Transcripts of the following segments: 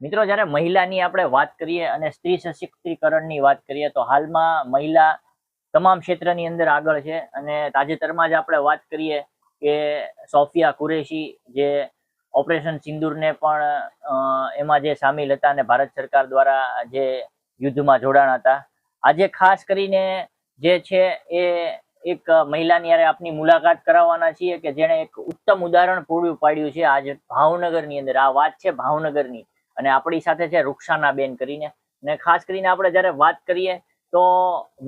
મિત્રો, જ્યારે મહિલાની આપણે વાત કરીએ અને સ્ત્રી સશક્તિકરણની વાત કરીએ, તો હાલમાં મહિલા તમામ ક્ષેત્રની અંદર આગળ છે. અને તાજેતરમાં જ આપણે વાત કરીએ કે સોફિયા કુરેશી જે ઓપરેશન સિંદૂરને પણ એમાં જે સામેલ હતા અને ભારત સરકાર દ્વારા જે યુદ્ધમાં જોડાણ હતા. આજે ખાસ કરીને જે છે એ એક મહિલાની યારે આપની મુલાકાત કરાવવાના છીએ કે જેણે એક ઉત્તમ ઉદાહરણ પૂરું પાડ્યું છે આજ ભાવનગરની અંદર. આ વાત છે ભાવનગરની. અને આપણી સાથે છે રૂક્ષાના બેન કરીને. અને ખાસ કરીને આપણે જ્યારે વાત કરીએ તો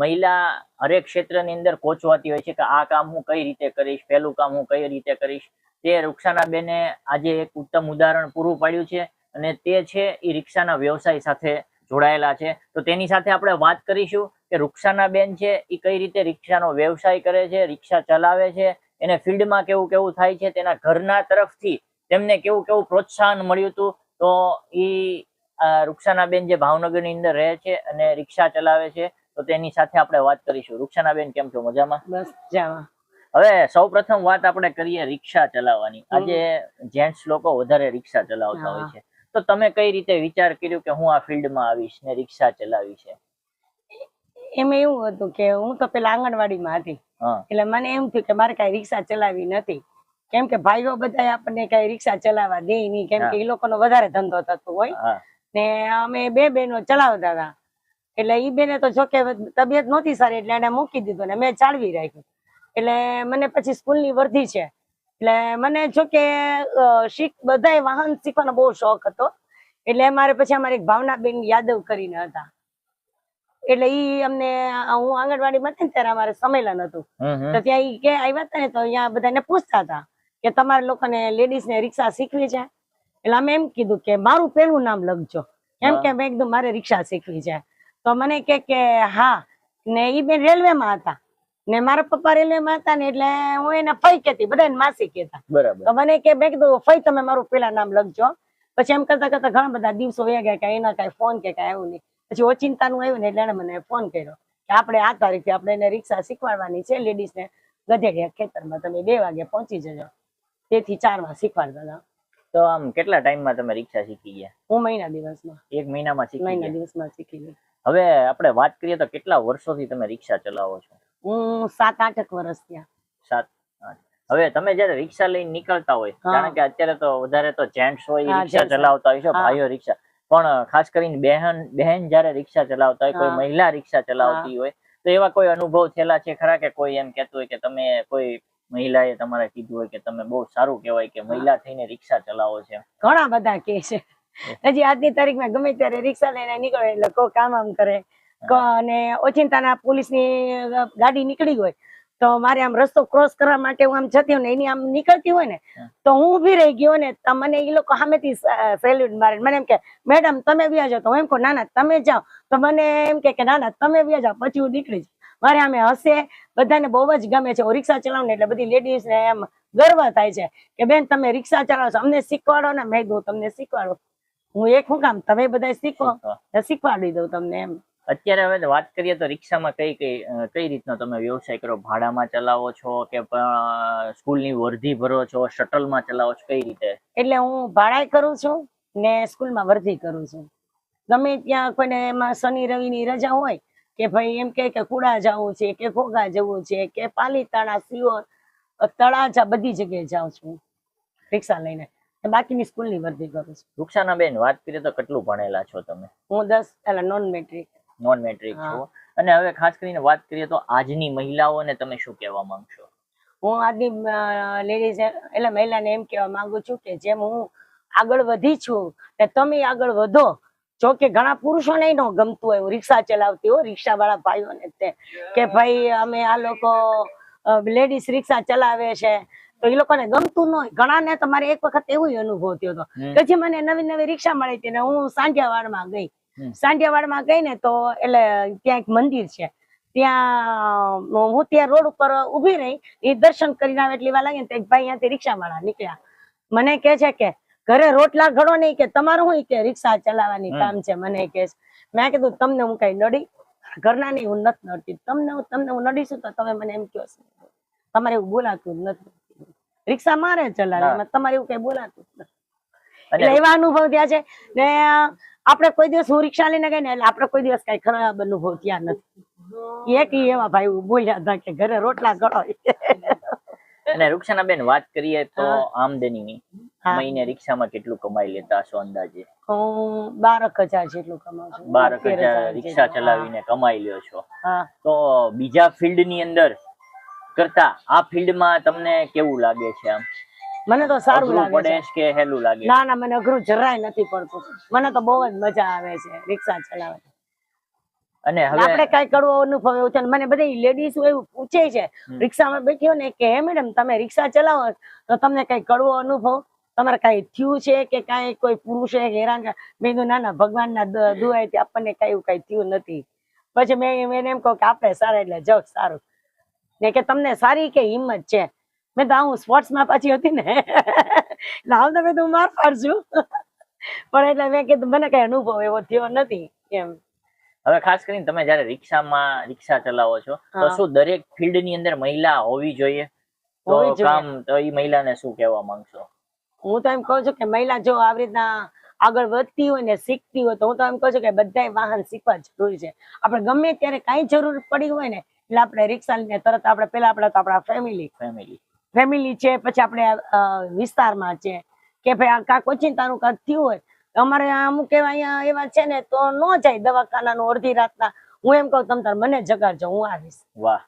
મહિલા હરેક ક્ષેત્રની અંદર કોચવાતી હોય છે કે આ કામ હું કઈ રીતે કરીશ, પહેલું કામ હું કઈ રીતે કરીશ. તે રૂક્ષાના બેને આજે એક ઉત્તમ ઉદાહરણ પૂરું પાડ્યું છે અને તે છે એ રિક્ષાના વ્યવસાય સાથે જોડાયેલા છે. તો તેની સાથે આપણે વાત કરીશું કે રૂક્ષાના બેન છે એ કઈ રીતે રિક્ષાનો વ્યવસાય કરે છે, રિક્ષા ચલાવે છે, એને ફિલ્ડમાં કેવું કેવું થાય છે, તેના ઘરના તરફથી તેમને કેવું કેવું પ્રોત્સાહન મળ્યું હતું તો ઈ રૂક્ષાનાબેન જે ભાવનગરની અંદર રહે છે અને રિક્ષા ચલાવે છે તો તેની સાથે આપણે વાત કરીશું. રૂક્ષાનાબેન કેમ છો? મજામાં? બસ જાવા હવે સૌ પ્રથમ વાત આપણે કરીએ રિક્ષા ચલાવવાની. આજે જેન્ટ્સ લોકો વધારે રિક્ષા ચલાવતા હોય છે. તો તમે કઈ રીતે વિચાર કર્યો કે હું આ ફિલ્ડમાં આવીશ ને રિક્ષા ચલાવી છે? એમાં એવું હતું કે હું તો પેલા આંગણવાડીમાં હતી. એટલે મને એમ થયું કે મારે કઈ રિક્ષા ચલાવી નથી. કેમ કે ભાઈઓ બધા આપણને કઈ રિક્ષા ચલાવવા દે નહીં. કેમ કે એ લોકોનો વધારે ધંધો થતો હોય. ને અમે બે બહેનો ચલાવતા હતા. એટલે ઈ બેને તો જોકે તબિયત નહોતી સારી એટલે એને મૂકી દીધું ને મેં ચાલવી રાખ્યું. એટલે મને પછી સ્કૂલની વર્ધી છે. એટલે મને જોકે શીખ બધાય વાહન શીખવાનો બહુ શોખ હતો. એટલે મારે પછી અમારે ભાવનાબેન યાદવ કરીને હતા. એટલે ઈ અમને હું આંગણવાડીમાં હતી ને ત્યારે અમારે સંમેલન હતું. તો ત્યાં ઈ કે આવ્યા હતા ને તો અહીંયા બધાને પૂછતા હતા. કે તમારા લોકોને લેડીઝ ને રિક્ષા શીખવી છે. એટલે અમે એમ કીધું કે મારું પેલું નામ લખજો. એમ કે મેં કીધું મારે રિક્ષા શીખવી છે. તો મને કે કે હા ને ઈ બેન રેલવે માં હતા. ને મારા પપ્પા રેલવે માં હતા ને એટલે હું એને ફઈ કેતી બધા માસી કેતા બરાબર. તો મને કે મેં કીધું ફઈ તમે મારું પેલા નામ લખજો. પછી એમ કરતા કરતા ઘણા બધા દિવસો વયા ગયા કે એના કઈ ફોન કે કઈ આવ્યું નહીં. પછી ઓચિંતાનું આવ્યું ને એટલે એને મને ફોન કર્યો કે આપણે આ તારીખે આપણે એને રિક્ષા શીખવાડવાની છે લેડીઝ ને. ગધેડિયા ખેતરમાં તમે બે વાગે પહોંચી જજો. તેથી ચારમાં શીખવાડતા હતા. તો આમ કેટલા ટાઈમમાં તમે રિક્ષા શીખી ગયા? હું મહિના દિવસમાં. એક મહિનામાં શીખી મહિના દિવસમાં શીખી ગઈ. હવે આપણે વાત કરીએ તો કેટલા વર્ષોથી તમે રિક્ષા ચલાવો છો? હું સાત આઠ વર્ષ ત્યાં સાત હવે તમે જયારે રિક્ષા લઈને નીકળતા હોય કારણ કે અત્યારે તો વધારે તો જેન્ટ્સ હોય રિક્ષા ચલાવતા હોય છે ભાઈઓ રિક્ષા. પણ ખાસ કરીને બહેન બહેન જયારે રિક્ષા ચલાવતા હોય કોઈ મહિલા રિક્ષા ચલાવતી હોય તો એવા કોઈ અનુભવ થયેલા છે ખરા કે કોઈ એમ કેતું હોય કે તમે કોઈ મહિલાએ તમારે કીધું હોય કે તમે બહુ સારું કહેવાય કે મહિલા થઈને રિક્ષા ચલાવો છે ઘણા બધા કે છે. હજી આજની તારીખમાં ગમે ત્યારે રિક્ષા લઈને નીકળે એટલે કોઈ કામ આમ કરે. અને ઓચિંતાના પોલીસની ગાડી નીકળી હોય તો મારે આમ રસ્તો ક્રોસ કરવા માટે હું આમ જતી હોય ને એની આમ નીકળતી હોય ને તો હું ઊભી રહી ગયો ને મને એ લોકો સામેથી સેલ્યુટ મારે. મને એમ કે મેડમ તમે વ્યા જાઓ. તો હું એમ કહું ના ના તમે જાઓ. તો મને એમ કે ના ના તમે વ્યા જાઓ. પછી હું નીકળી મારે આમે હસે બધાને બહુ જ ગમે છે. હું રિક્ષા ચલાવું એટલે બધી લેડીઝ ને એમ ગર્વ થાય છે કે બેન તમે રિક્ષા ચલાવો છો. અમને શીખવાડો ને. મેં દઉં તમને શીખવાડો. હું એક શું કામ? તમે બધા શીખો. શીખવાડી દઉં તમને એમ. અત્યારે હવે વાત કરીએ તો રિક્ષામાં કઈ કઈ કઈ રીતનો તમે વ્યવસાય કરો? ભાડામાં ચલાવો છો કે સ્કૂલની વર્ધી ભરો છો? શટલમાં ચલાવો છો? કઈ રીતે? એટલે હું ભાડાય કરું છું ને સ્કૂલમાં વર્ધી કરું છું. ગમે ત્યાં કોઈને એમાં શનિ રવિની રજા હોય કે ભાઈ એમ કે કુડા જવું છે કે ઘોઘા જવું છે કે પાલીતાણા સિયોર તળાજા બધી જગ્યાએ જાઉં છું રિક્ષા લઈને. બાકીની સ્કૂલની વર્ધી કરું છું. રૂક્ષાના બેન વાત કરીએ તો કેટલું ભણેલા છો તમે? હું દસ એટલે નોન મેટ્રિક નોન મેટ્રિક. છો અને હવે ખાસ કરીને વાત કરીએ તો આજની મહિલાઓને તમે શું કહેવા માંગશો? હું આજની લેડીઝ એટલે મહિલાને એમ કહેવા માંગુ છું કે જેમ હું આગળ વધી છું ને તમે આગળ વધો જો કે ઘણા પુરુષોને ન ગમતું હોય હું રિક્ષા ચલાવતી હોય રિક્ષા વાળા ભાઈઓને તે. કે ભાઈ અમે આ લોકો લેડીઝ રિક્ષા ચલાવે છે. તો એ લોકોને ગમતું ન હોય. ઘણાને તમારે એક વખત એવું અનુભવ થયો હતો. કે જે મને નવી નવી રિક્ષા મળી હતી ને હું સાંઢિયાવાડમાં ગઈ. હમ. સાંઢિયાવાડમાં ગઈ ને તો એટલે ત્યાં એક મંદિર છે. ત્યાં હું ત્યાં રોડ ઉપર ઊભી રહી. એ દર્શન કરીને આવે એટલી વાર લાગે ને ભાઈ અહીંયાથી રિક્ષા વાળા નીકળ્યા. મને કે છે કે ઘરે રોટલા ઘડો નહીં કે તમારું હું કે રિક્ષા ચલાવવાની કામ છે મને કે મેં કીધું તમને હું કઈ નડી? ઘરના નહીં હું નથી નડતી. તમને હું- તમને હું નડીશું તો તમે મને એમ કહો છો? તમારે એવું બોલાતું નથી. રિક્ષા મારે ચલાવે તમારે એવું કઈ બોલાતું નથી. એટલે એવા અનુભવ થયા છે ને આપણે કોઈ દિવસ હું રિક્ષા લઈને ગઈ ને એટલે આપણે કોઈ દિવસ કઈ ખરાબ અનુભવ થયા નથી. એક એવા ભાઈ બોલ્યા હતા કે ઘરે રોટલા ગળો અને રૂક્ષાના બેન વાત કરીએ તો. આમદનીની. મહિને રિક્ષામાં કેટલું કમાઈ લેતા હશો અંદાજે? બારક હજાર જેટલું કમાવ બારક હજાર રિક્ષા ચલાવીને કમાઈ લ્યો છો. તો બીજા ફિલ્ડની અંદર કરતા આ ફિલ્ડમાં તમને કેવું લાગે છે આમ? મને તો સારું લાગે છે. કે હેલું લાગે ના ના મને અઘરું જરાય નથી પડતું. મને તો બહુ જ મજા આવે છે રિક્ષા ચલાવવાની. અને હવે આપણે કઈ કડવો અનુભવ એવું છે મને બધી લેડીઝ એવું પૂછે છે. રિક્ષામાં બેઠી હોય ને કે હે મેડમ તમે રિક્ષા ચલાવો તો તમને કઈ કડવો અનુભવ તમારે કઈ થયું છે કે કઈ કોઈ પુરુષે હેરાન મેં કીધું ના ના ભગવાનના દુઆથી આપણને કઈ એવું કઈ થયું નથી. પછી મેં મેં એમ કહું કે આપણે સારા એટલે જાઓ સારું. ને કે તમને સારી કે હિંમત છે? મેં તો હું સ્પોર્ટ્સમાં પાછી હતી ને. એટલે આમ તો માર પાડશું પણ એટલે મેં કીધું મને કઈ અનુભવ એવો થયો નથી. એમ. હવે ખાસ કરીને તમે જયારે રિક્ષામાં રિક્ષા ચલાવો છો તો શું દરેક ફિલ્ડની અંદર મહિલા હોવી જોઈએ? તો કામ તો એ મહિલાને શું કહેવા માંગશો? હું તો એમ કહું છું કે મહિલા જો આવી રીતના આગળ વધતી હોય ને શીખતી હોય તો હું તો એમ કહું છું કે બધા વાહન શીખવા જરૂરી છે. આપણે ગમે ત્યારે કઈ જરૂર પડી હોય ને એટલે આપણે રિક્ષા લઈને તરત આપણે પેલા આપણે તો આપણા ફેમિલી ફેમિલી ફેમિલી છે પછી આપણે વિસ્તારમાં છે. કે ભાઈ આ કાંક ઓચિંતાનું કાંક થયું હોય અમારે અમુક એવા અહીંયા એવા છે ને તો ન જાય દવાખાનાનું અડધી રાતના. હું એમ કહું તમ તાર મને જગાડજો હું આવીશ. વાહ.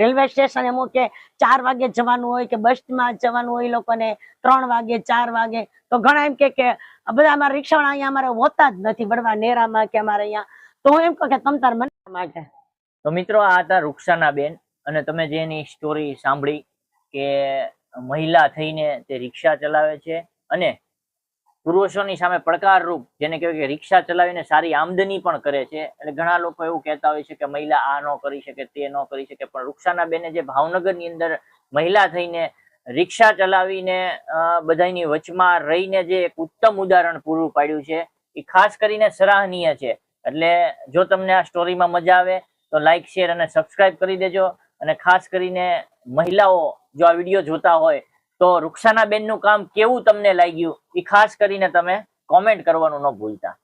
રેલવે સ્ટેશન અમુક કે ચાર વાગે જવાનું હોય કે બસમાં જવાનું હોય લોકોને, ત્રણ વાગે, ચાર વાગે. તો ઘણા એમ કે બધા અમારા રિક્ષાવાળા અહીંયા અમારે હોતા જ નથી બળવા નેરામાં કે અમારે અહીંયા. તો હું એમ કહું કે તમ તાર મને માટે તો મિત્રો આ હતા રૂક્ષાના બેન અને તમે જે એની સ્ટોરી સાંભળી કે મહિલા થઈને તે રિક્ષા ચલાવે છે અને પુરુષોની સામે પડકારરૂપ, જેને કહેવાય કે રિક્ષા ચલાવીને સારી આમદની પણ કરે છે. એટલે ઘણા લોકો એવું કહેતા હોય છે કે મહિલા આ ન કરી શકે, તે ન કરી શકે. પણ રૂક્ષાના બેને જે ભાવનગરની અંદર મહિલા થઈને રિક્ષા ચલાવીને બધાની વચમાં રહીને જે એક ઉત્તમ ઉદાહરણ પૂરું પાડ્યું છે એ ખાસ કરીને સરાહનીય છે. એટલે જો તમને આ સ્ટોરીમાં મજા આવે, તો લાઈક, શેર અને સબસ્ક્રાઈબ કરી દેજો. અને ખાસ કરીને મહિલાઓ જો આ વીડિયો જોતા હોય તો રૂક્ષાના બેનનું કામ કેવું તમને લાગ્યું? એ ખાસ કરીને તમે કોમેન્ટ કરવાનું ન ભૂલતા.